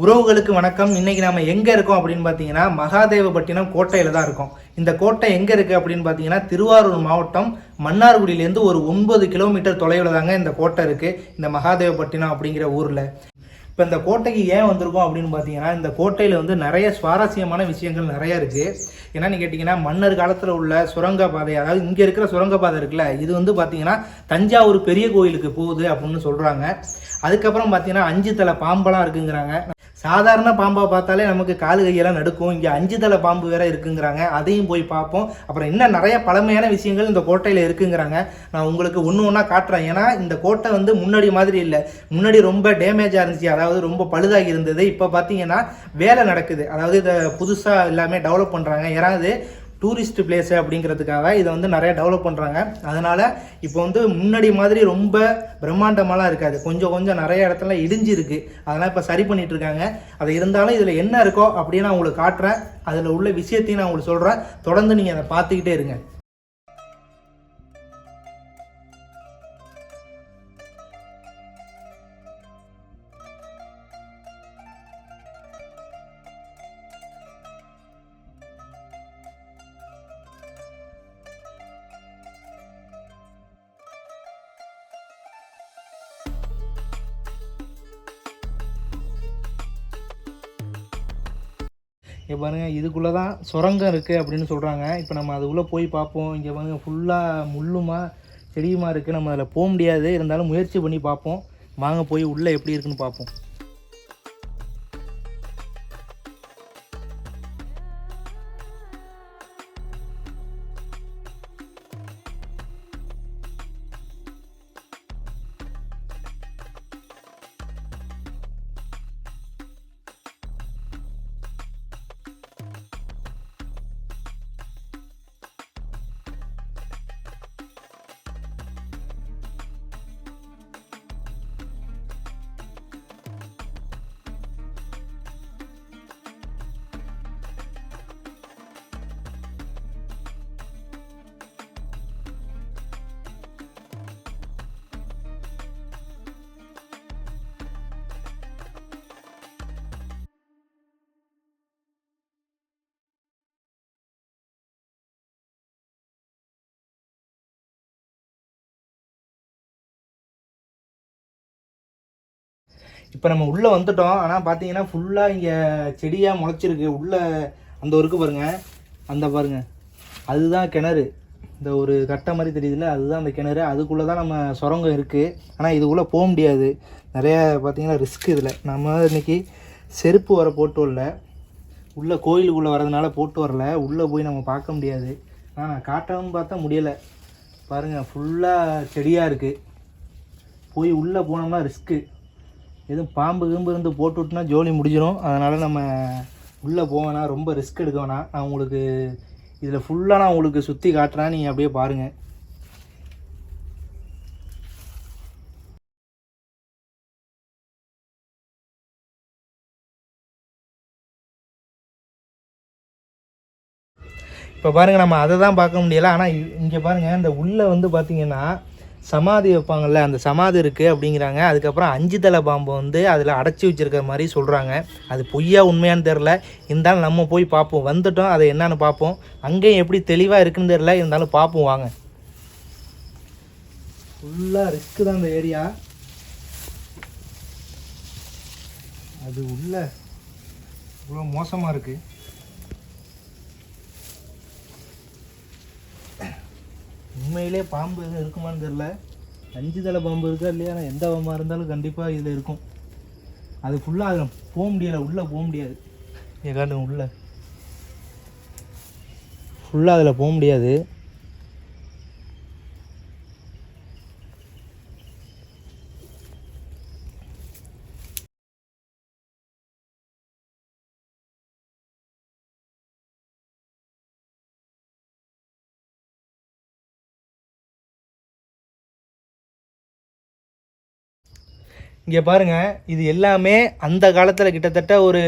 உறவுகளுக்கு வணக்கம். இன்னைக்கு நாம எங்க இருக்கோம் அப்படின்னு பார்த்தீங்கன்னா மகாதேவப்பட்டினம் கோட்டையில தான் இருக்கோம். இந்த கோட்டை எங்க இருக்கு அப்படின்னு பார்த்தீங்கன்னா திருவாரூர் மாவட்டம் மன்னார்குடியிலேருந்து ஒரு ஒன்பது கிலோமீட்டர் தொலைவில் தாங்க இந்த கோட்டை இருக்கு. இந்த மகாதேவப்பட்டினம் அப்படிங்கிற ஊர்ல. இப்போ இந்த கோட்டைக்கு ஏன் வந்திருக்கோம் அப்படின்னு பார்த்தீங்கன்னா இந்த கோட்டையில் வந்து நிறைய சுவாரஸ்யமான விஷயங்கள் நிறைய இருக்குது என்னன்னு கேட்டிங்கன்னா மன்னர் காலத்தில் உள்ள சுரங்கப்பாதை அதாவது இங்கே இருக்கிற சுரங்கப்பாதை இருக்குல்ல இது வந்து பார்த்தீங்கன்னா தஞ்சாவூர் பெரிய கோயிலுக்கு போகுது அப்படின்னு சொல்கிறாங்க அதுக்கப்புறம் பார்த்தீங்கன்னா அஞ்சு தலை பாம்பெல்லாம் இருக்குங்கிறாங்க. சாதாரண பாம்பை பார்த்தாலே நமக்கு காலு கையெல்லாம் நடுக்கும். இங்கே அஞ்சு தலை பாம்பு வேற இருக்குங்கிறாங்க. அதையும் போய் பார்ப்போம். அப்புறம் இன்னும் நிறைய பழமையான விஷயங்கள் இந்த கோட்டையில் இருக்குங்கிறாங்க. நான் உங்களுக்கு ஒன்று ஒன்றா காட்டுறேன். ஏன்னா இந்த கோட்டை வந்து முன்னாடி மாதிரி இல்லை. முன்னாடி ரொம்ப டேமேஜாக இருந்துச்சு. அதாவது ரொம்ப பழுதாகி இருந்தது. இப்போ பார்த்தீங்கன்னா வேலை நடக்குது. அதாவது இதை புதுசாக எல்லாமே டெவலப் பண்ணுறாங்க யாராவது டூரிஸ்ட் பிளேஸு அப்படிங்கிறதுக்காக இதை வந்து நிறைய டெவலப் பண்ணுறாங்க அதனால் இப்போ வந்து முன்னாடி மாதிரி ரொம்ப பிரம்மாண்டமாலாம் இருக்காது. கொஞ்சம் கொஞ்சம் நிறைய இடத்துல இடிஞ்சு இருக்குது அதெல்லாம் இப்போ சரி பண்ணிகிட்ருக்காங்க இருக்காங்க. அது இருந்தாலும் இதில் என்ன இருக்கோ அப்படின்னு நான் உங்களுக்கு காட்டுறேன். அதில் உள்ள விஷயத்தையும் நான் உங்களுக்கு சொல்கிறேன் தொடர்ந்து நீங்கள் அதை பார்த்துக்கிட்டே இருங்க. இங்கே பாருங்கள் இதுக்குள்ளே தான் சுரங்கம் இருக்குது அப்படின்னு சொல்கிறாங்க இப்போ நம்ம அதுக்குள்ளே போய் பார்ப்போம். இங்கே பாருங்கள் ஃபுல்லாக முள்ளுமா செடியுமா இருக்குது நம்ம அதில் போக முடியாது. இருந்தாலும் முயற்சி பண்ணி பார்ப்போம். வாங்க போய் உள்ளே எப்படி இருக்குன்னு பார்ப்போம். இப்போ நம்ம உள்ளே வந்துட்டோம். ஆனால் பார்த்தீங்கன்னா ஃபுல்லாக இங்கே செடியாக முளைச்சிருக்கு. உள்ளே அந்த ஒருக்கு பாருங்கள் அந்த பாருங்கள் அதுதான் கிணறு. இந்த ஒரு கட்டை மாதிரி தெரியுதுல்ல? அதுதான் அந்த கிணறு. அதுக்குள்ளே தான் நம்ம சுரங்கம் இருக்குது ஆனால் இதுக்குள்ளே போக முடியாது. நிறையா பார்த்தீங்கன்னா ரிஸ்க் இதில். நம்ம இன்றைக்கி செருப்பு வர போட்டு வரல. உள்ளே கோயிலுக்குள்ளே வரதுனால போட்டு வரல. உள்ளே போய் நம்ம பார்க்க முடியாது. ஆனால் நான் பார்த்தா முடியலை. பாருங்கள் ஃபுல்லாக செடியாக இருக்குது போய் உள்ளே போனோம்னா ரிஸ்க்கு எதுவும் பாம்பு கிம்பு இருந்து போட்டு விட்டுனா ஜோலி முடிஞ்சிடும் அதனால் நம்ம உள்ளே போவேனா ரொம்ப ரிஸ்க் எடுக்க வேணாம். நான் உங்களுக்கு இதில் ஃபுல்லாக நான் உங்களுக்கு சுற்றி காட்டுறேன். நீங்கள் அப்படியே பாருங்கள் இப்போ பாருங்கள் நம்ம அதை தான் பார்க்க முடியல. ஆனால் இங்கே பாருங்கள் இந்த உள்ளே வந்து பார்த்தீங்கன்னா சமாதி வைப்பாங்கல்ல அந்த சமாதி இருக்குது அப்படிங்கிறாங்க. அதுக்கப்புறம் அஞ்சு தலை பாம்பு வந்து அதில் அடைச்சி வச்சிருக்கிற மாதிரி சொல்கிறாங்க அது பொய்யா உண்மையான்னு தெரில இருந்தாலும் நம்ம போய் பார்ப்போம். வந்துட்டோம் அதை என்னன்னு பார்ப்போம். அங்கேயும் எப்படி தெளிவாக இருக்குன்னு தெரில இருந்தாலும் பார்ப்போம் வாங்க. ஃபுல்லாக ரிஸ்க்கு தான் அந்த ஏரியா அது உள்ள இவ்வளோ மோசமாக இருக்குது உண்மையிலே பாம்பு எதுவும் இருக்குமான்னு தெரில அஞ்சு தலை பாம்பு இருக்கா இல்லையா? ஆனால் எந்த பாம்பாக இருந்தாலும் கண்டிப்பாக இதில் இருக்கும். அது ஃபுல்லாக அதில் போக முடியலை. உள்ளே போக முடியாது. இங்கே உள்ளே. ஃபுல்லாக அதில் போக முடியாது. இங்கே பாருங்க இது எல்லாமே அந்த காலத்தில் கிட்டத்தட்ட ஒரு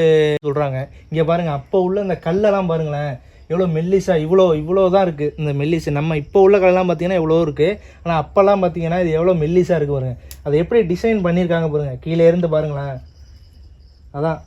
சொல்கிறாங்க இங்கே பாருங்கள் அப்போ உள்ள இந்த கல்லெல்லாம் பாருங்களேன் எவ்வளோ மெல்லிசா இவ்வளோ இவ்வளோ தான் இருக்குது இந்த மெல்லிசு நம்ம இப்போ உள்ள கல்லெல்லாம் பார்த்தீங்கன்னா இவ்வளோ இருக்குது ஆனால் அப்போல்லாம் பார்த்தீங்கன்னா இது எவ்வளோ மெல்லிசாக இருக்குது பாருங்கள் அதை எப்படி டிசைன் பண்ணியிருக்காங்க பாருங்கள் கீழே இருந்து பாருங்களேன். அதான்.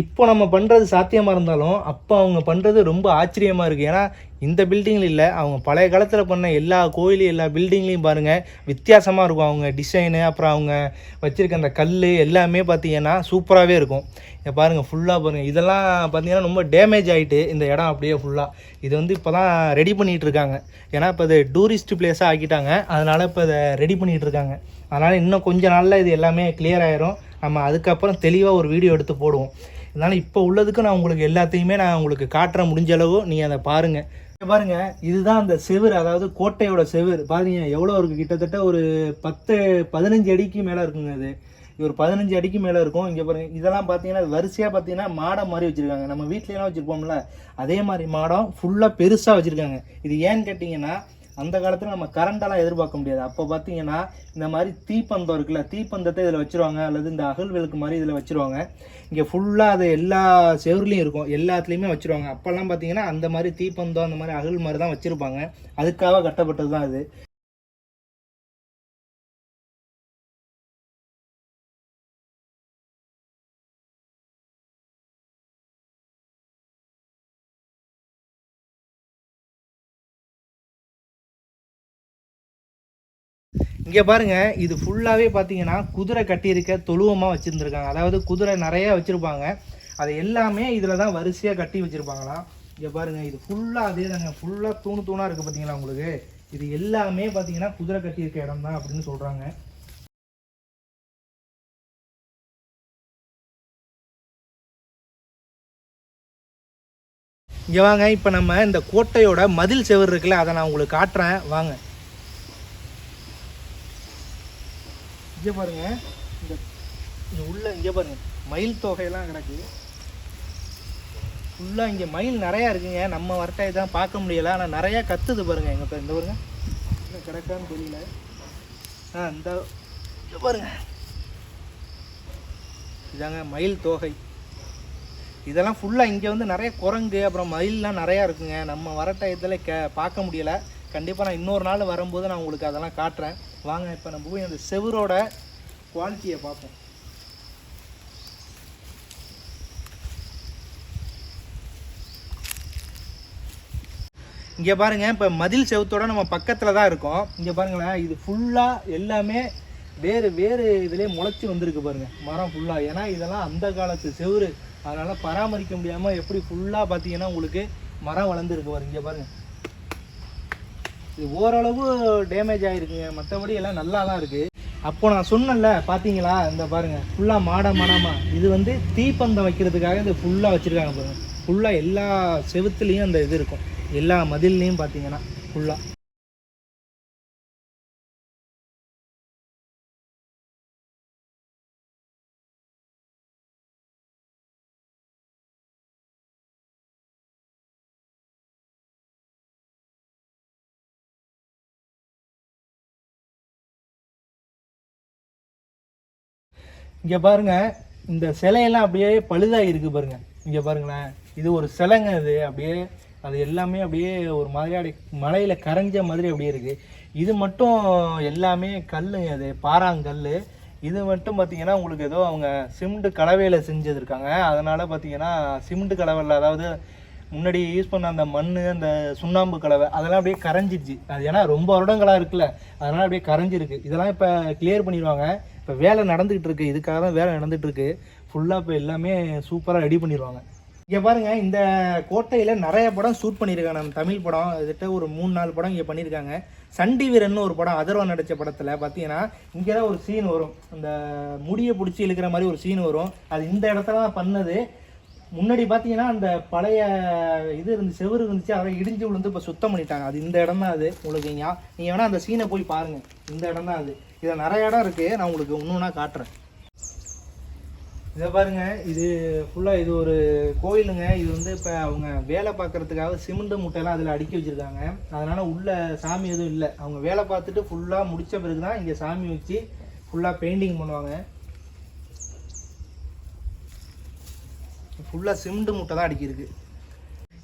இப்போ நம்ம பண்ணுறது சாத்தியமாக இருந்தாலும் அப்போ அவங்க பண்ணுறது ரொம்ப ஆச்சரியமாக இருக்குது ஏன்னா இந்த பில்டிங்கில் இல்லை அவங்க பழைய காலத்தில் பண்ண எல்லா கோயிலையும் எல்லா பில்டிங்லேயும் பாருங்கள் வித்தியாசமாக இருக்கும். அவங்க டிசைனு அப்புறம் அவங்க வச்சுருக்க அந்த கல் எல்லாமே பார்த்தீங்கன்னா சூப்பராகவே இருக்கும். இதை பாருங்கள் ஃபுல்லாக பாருங்கள் இதெல்லாம் பார்த்தீங்கன்னா ரொம்ப டேமேஜ் ஆகிட்டு இந்த இடம் அப்படியே ஃபுல்லாக இது வந்து இப்போ தான் ரெடி பண்ணிகிட்டு இருக்காங்க ஏன்னா இப்போ இது டூரிஸ்ட் பிளேஸாக ஆக்கிட்டாங்க. அதனால் இப்போ இதை ரெடி பண்ணிகிட்டு இருக்காங்க அதனால் இன்னும் கொஞ்ச நாளில் இது எல்லாமே கிளியர் ஆயிரும். நம்ம அதுக்கப்புறம் தெளிவாக ஒரு வீடியோ எடுத்து போடுவோம். அதனால் இப்போ உள்ளதுக்கு நான் உங்களுக்கு எல்லாத்தையுமே நான் உங்களுக்கு காட்டுற முடிஞ்ச அளவு நீங்கள் அதை பாருங்கள் இங்க பாருங்க இதுதான் அந்த செவுரு அதாவது கோட்டையோட செவுரு. பாருங்க எவ்வளோ இருக்குது கிட்டத்தட்ட ஒரு பத்து பதினஞ்சு அடிக்கு மேலே இருக்குங்க அது. ஒரு பதினஞ்சு அடிக்கு மேலே இருக்கும். இங்கே பாருங்கள் இதெல்லாம் பார்த்தீங்கன்னா வரிசையாக பார்த்தீங்கன்னா மாடம் மாதிரி வச்சுருக்காங்க. நம்ம வீட்லலாம் வச்சுருப்போம்ல அதே மாதிரி மாடம் ஃபுல்லாக பெருசாக வச்சுருக்காங்க. இது ஏன்னு கேட்டிங்கன்னா அந்த காலத்தில் நம்ம கரண்டெல்லாம் எதிர்பார்க்க முடியாது. அப்போ பார்த்தீங்கன்னா இந்த மாதிரி தீப்பந்தம் இருக்குல்ல தீப்பந்தத்தை இதில் வச்சுருவாங்க அல்லது இந்த அகல் விளக்கு மாதிரி இதில் வச்சுருவாங்க. இங்கே ஃபுல்லாக அது எல்லா செவர்லேயும் இருக்கும் எல்லாத்துலேயுமே வச்சுருவாங்க. அப்போல்லாம் பார்த்தீங்கன்னா அந்த மாதிரி தீப்பந்தம் அந்த மாதிரி அகல் மாதிரி தான் வச்சுருப்பாங்க. அதுக்காக கட்டப்பட்டது தான் அது. இங்கே பாருங்கள் இது ஃபுல்லாகவே பார்த்தீங்கன்னா குதிரை கட்டியிருக்க தொழுவமாக வச்சுருந்துருக்காங்க. அதாவது குதிரை நிறையா வச்சுருப்பாங்க. அதை எல்லாமே இதில் தான் வரிசையாக கட்டி வச்சுருப்பாங்களாம் இங்கே பாருங்க இது ஃபுல்லாக அதே தாங்க. ஃபுல்லாக தூணு தூணாக இருக்குது பார்த்தீங்களா உங்களுக்கு? இது எல்லாமே பார்த்தீங்கன்னா குதிரை கட்டியிருக்க இடம் தான் அப்படின்னு சொல்கிறாங்க இங்கே வாங்க இப்போ நம்ம இந்த கோட்டையோட மதில் செவர் இருக்குல்ல அதை நான் உங்களுக்கு காட்டுறேன். வாங்க. இங்கே பாருங்க. இந்த இங்கே உள்ள இங்கே பாருங்க. மயில் தொகையெல்லாம் கிடக்கு. ஃபுல்லாக இங்கே மயில் நிறையா இருக்குங்க. நம்ம வரட்டாய் தான் பார்க்க முடியலை. ஆனால் நிறையா கத்துது பாருங்கள் எங்கள் இந்த பாருங்க. இன்னும் கிடக்கான்னு தெரியல. ஆ இந்த இங்கே பாருங்க. இதாங்க மயில் தோகை. இதெல்லாம் ஃபுல்லாக இங்கே வந்து நிறைய குரங்கு அப்புறம் மயிலெலாம் நிறையா இருக்குங்க. நம்ம வர க பார்க்க முடியலை. கண்டிப்பாக நான் இன்னொரு நாள் வரும்போது நான் உங்களுக்கு அதெல்லாம் காட்டுறேன். வாங்க இப்போ நம்ம போய் அந்த செவரோட குவாலிட்டியை பார்ப்போம். இங்கே பாருங்கள் இப்போ மதில் செவத்தோட நம்ம பக்கத்தில் தான் இருக்கோம். இங்கே பாருங்களேன் இது ஃபுல்லாக எல்லாமே வேறு வேறு இதுலேயே முளைச்சி வந்திருக்கு பாருங்கள் மரம் ஃபுல்லாக ஏன்னா இதெல்லாம் அந்த காலத்து செவுரு அதனால் பராமரிக்க முடியாமல் எப்படி ஃபுல்லாக பார்த்தீங்கன்னா உங்களுக்கு மரம் வளர்ந்துருக்கு பாருங்க. இங்கே பாருங்கள் இது ஓரளவு டேமேஜ் ஆகிருக்குங்க மற்றபடி எல்லாம் நல்லா தான் இருக்குது அப்போ நான் சொன்னேன்ல பார்த்தீங்களா இந்த பாருங்க ஃபுல்லாக மாட மாடமா. இது வந்து தீப்பந்தம் வைக்கிறதுக்காக இது ஃபுல்லாக வச்சுருக்காங்க பாருங்க. ஃபுல்லாக எல்லா செவுத்துலேயும் அந்த இது இருக்கும். எல்லா மதில்லையும் பார்த்தீங்கன்னா ஃபுல்லாக இங்கே பாருங்க இந்த சிலையெல்லாம் அப்படியே பழுதாக இருக்குது பாருங்க. இங்கே பாருங்களேன் இது ஒரு சிலைங்க இது. அப்படியே அது எல்லாமே அப்படியே ஒரு மாதிரியாடி மலையில் கரைஞ்ச மாதிரி அப்படியே இருக்குது இது மட்டும் எல்லாமே கல்லுங்க அது பாறாங்கல் இது மட்டும் பார்த்தீங்கன்னா உங்களுக்கு ஏதோ அவங்க சிமெண்ட் கலவையில் செஞ்சது இருக்காங்க பார்த்தீங்கன்னா சிமெண்ட் கலவையில் அதாவது முன்னாடி யூஸ் பண்ண அந்த மண் அந்த சுண்ணாம்பு கலவை அதெல்லாம் அப்படியே கரைஞ்சிருச்சு. அது ஏன்னா ரொம்ப வருடங்களாக இருக்குல்ல. அதனால் அப்படியே கரைஞ்சிருக்கு. இதெல்லாம் இப்போ கிளியர் பண்ணிடுவாங்க. இப்போ வேலை நடந்துகிட்டு இருக்கு. இதுக்காக தான் வேலை நடந்துட்டு இருக்கு. ஃபுல்லாக இப்போ எல்லாமே சூப்பராக ரெடி பண்ணிடுவாங்க இங்கே பாருங்க இந்த கோட்டையில் நிறைய படம் ஷூட் பண்ணியிருக்காங்க. நம்ம தமிழ் படம் இதுகிட்ட ஒரு மூணு நாலு படம் இங்கே பண்ணியிருக்காங்க. சண்டி வீரன் ஒரு படம் அதர்வா நடித்த படத்தில் பார்த்தீங்கன்னா இங்கே தான் ஒரு சீன் வரும். அந்த முடியை பிடிச்சி இழுக்கிற மாதிரி ஒரு சீன் வரும். அது இந்த இடத்துல தான் பண்ணது. முன்னாடி பார்த்தீங்கன்னா அந்த பழைய இது இருந்து செவரு இருந்துச்சு. அதை இடிஞ்சு விழுந்து இப்போ சுத்தம் பண்ணிட்டாங்க. அது இந்த இடம் தான் அது. உங்களுக்கு நீங்கள் வேணால் அந்த சீனை போய் பாருங்கள் இந்த இடம் தான் அது. இதில் நிறைய இடம் இருக்குது நான் உங்களுக்கு ஒன்று காட்டுறேன். இதை பாருங்க இது ஃபுல்லாக இது ஒரு கோயிலுங்க. இது வந்து இப்போ அவங்க வேலை பார்க்கறதுக்காக சிமெண்ட்டு முட்டையெல்லாம் அதில் அடுக்கி வச்சுருக்காங்க. அதனால் உள்ளே சாமி எதுவும் இல்லை. அவங்க வேலை பார்த்துட்டு ஃபுல்லாக முடித்த பிறகு தான் இங்கே சாமி வச்சு ஃபுல்லாக பெயிண்டிங் பண்ணுவாங்க. ஃபுல்லாக சிமெண்ட்டு மூட்டை தான் அடிக்கிருக்கு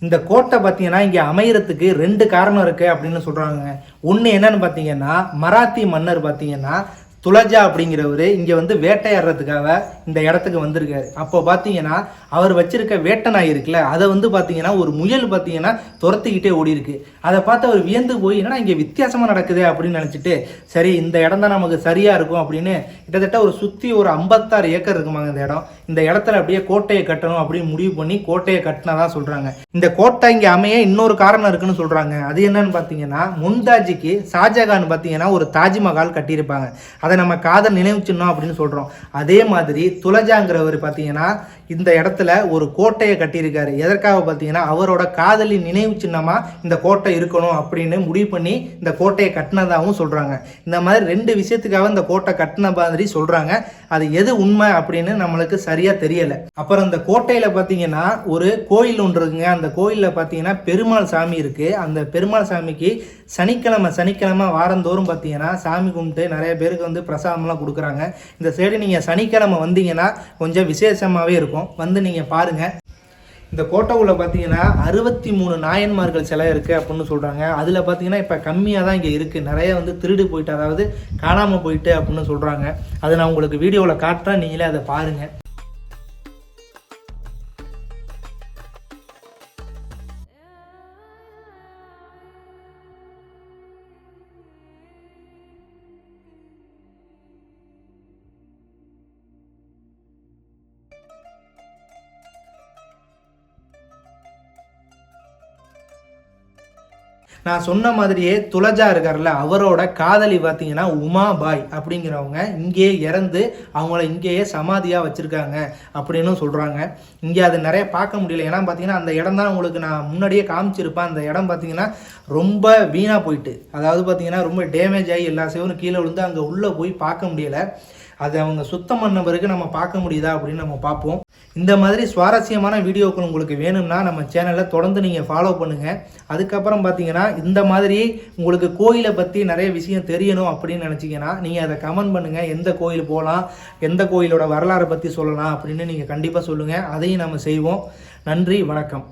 இந்த கோட்டை பார்த்தீங்கன்னா இங்கே அமையறதுக்கு ரெண்டு காரணம் இருக்குது அப்படின்னு சொல்கிறாங்க ஒன்று என்னன்னு பார்த்தீங்கன்னா மராத்தி மன்னர் பார்த்தீங்கன்னா துளஜா அப்படிங்கிறவர் இங்கே வந்து வேட்டையாடுறதுக்காக இந்த இடத்துக்கு வந்திருக்காரு. அப்போ பார்த்தீங்கன்னா அவர் வச்சிருக்க வேட்டை நாய் இருக்குல்ல அதை வந்து பார்த்தீங்கன்னா ஒரு முயல் பார்த்தீங்கன்னா துரத்திக்கிட்டே ஓடி இருக்கு அதை பார்த்து அவர் வியந்து போய் என்னன்னா இங்கே வித்தியாசமாக நடக்குது? அப்படின்னு நினச்சிட்டு சரி இந்த இடம் தான் நமக்கு சரியாக இருக்கும் அப்படின்னு கிட்டத்தட்ட ஒரு சுற்றி ஒரு ஐம்பத்தாறு ஏக்கர் இருக்குமாங்க இந்த இடம். இந்த இடத்துல அப்படியே கோட்டையை கட்டணும் அப்படின்னு முடிவு பண்ணி கோட்டையை கட்டினதான் சொல்கிறாங்க இந்த கோட்டை இங்கே அமைய இன்னொரு காரணம் இருக்குன்னு சொல்கிறாங்க அது என்னன்னு பார்த்தீங்கன்னா மும்தாஜிக்கு ஷாஜகான் பார்த்தீங்கன்னா ஒரு தாஜ்மஹால் கட்டியிருப்பாங்க. அதை நம்ம காதல் நினைவு சின்னம் அப்படின்னு சொல்கிறோம் அதே மாதிரி துலஜாங்கிறவர் பார்த்தீங்கன்னா இந்த இடத்துல ஒரு கோட்டையை கட்டியிருக்காரு. எதற்காக பார்த்தீங்கன்னா அவரோட காதலின் நினைவு சின்னமாக இந்த கோட்டை இருக்கணும் அப்படின்னு முடிவு பண்ணி இந்த கோட்டையை கட்டினதாகவும் சொல்கிறாங்க இந்த மாதிரி ரெண்டு விஷயத்துக்காக இந்த கோட்டை கட்டின மாதிரி சொல்கிறாங்க அது எது உண்மை அப்படின்னு நம்மளுக்கு சரியாக தெரியலை. அப்புறம் இந்த கோட்டையில் பார்த்தீங்கன்னா ஒரு கோயில் ஒன்று இருக்குங்க. அந்த கோயிலில் பார்த்தீங்கன்னா பெருமாள் சாமி இருக்குது அந்த பெருமாள் சாமிக்கு சனிக்கிழமை சனிக்கிழமை வாரந்தோறும் பார்த்தீங்கன்னா சாமி கும்பிட்டு நிறைய பேருக்கு வந்து பிரசாதம்லாம் கொடுக்குறாங்க. இந்த சைடு நீங்கள் சனிக்கிழமை வந்தீங்கன்னா கொஞ்சம் விசேஷமாகவே இருக்கும். வந்து நீங்கள் பாருங்கள் இந்த கோட்டைக்குள்ளே பார்த்தீங்கன்னா அறுபத்தி மூணு நாயன்மார்கள் சிலை இருக்குது அப்படின்னு சொல்கிறாங்க அதில் பார்த்தீங்கன்னா இப்போ கம்மியாக தான் இங்கே இருக்குது நிறைய வந்து திருடு போயிட்டு அதாவது காணாமல் போயிட்டு அப்படின்னு சொல்கிறாங்க அதை நான் உங்களுக்கு வீடியோவில் காட்டுறேன். நீங்களே அதை பாருங்கள் நான் சொன்ன மாதிரியே துளஜா இருக்கார்ல அவரோட காதலி பார்த்தீங்கன்னா உமா பாய் அப்படிங்கிறவங்க இங்கேயே இறந்து அவங்கள இங்கேயே சமாதியாக வச்சுருக்காங்க அப்படின்னு சொல்கிறாங்க இங்கே அது நிறைய பார்க்க முடியல. ஏன்னா பார்த்தீங்கன்னா அந்த இடம் தான் உங்களுக்கு நான் முன்னாடியே காமிச்சிருப்பேன். அந்த இடம் பார்த்தீங்கன்னா ரொம்ப வீணாக போயிட்டு அதாவது பார்த்தீங்கன்னா ரொம்ப டேமேஜ் ஆகி எல்லா சேவரும் கீழே விழுந்து அங்கே உள்ளே போய் பார்க்க முடியலை. அதை அவங்க சுத்தம் பண்ண பிறகு நம்ம பார்க்க முடியுதா அப்படின்னு நம்ம பார்ப்போம். இந்த மாதிரி சுவாரஸ்யமான வீடியோக்கள் உங்களுக்கு வேணும்னா நம்ம சேனலை தொடர்ந்து நீங்கள் ஃபாலோ பண்ணுங்கள் அதுக்கப்புறம் பார்த்தீங்கன்னா இந்த மாதிரி உங்களுக்கு கோயிலை பற்றி நிறைய விஷயம் தெரியணும் அப்படின்னு நினச்சிங்கன்னா நீங்கள் அதை கமெண்ட் பண்ணுங்கள் எந்த கோயில் போகலாம் எந்த கோயிலோட வரலாறை பற்றி சொல்லலாம் அப்படின்னு நீங்கள் கண்டிப்பாக சொல்லுங்கள் அதையும் நம்ம செய்வோம். நன்றி வணக்கம்.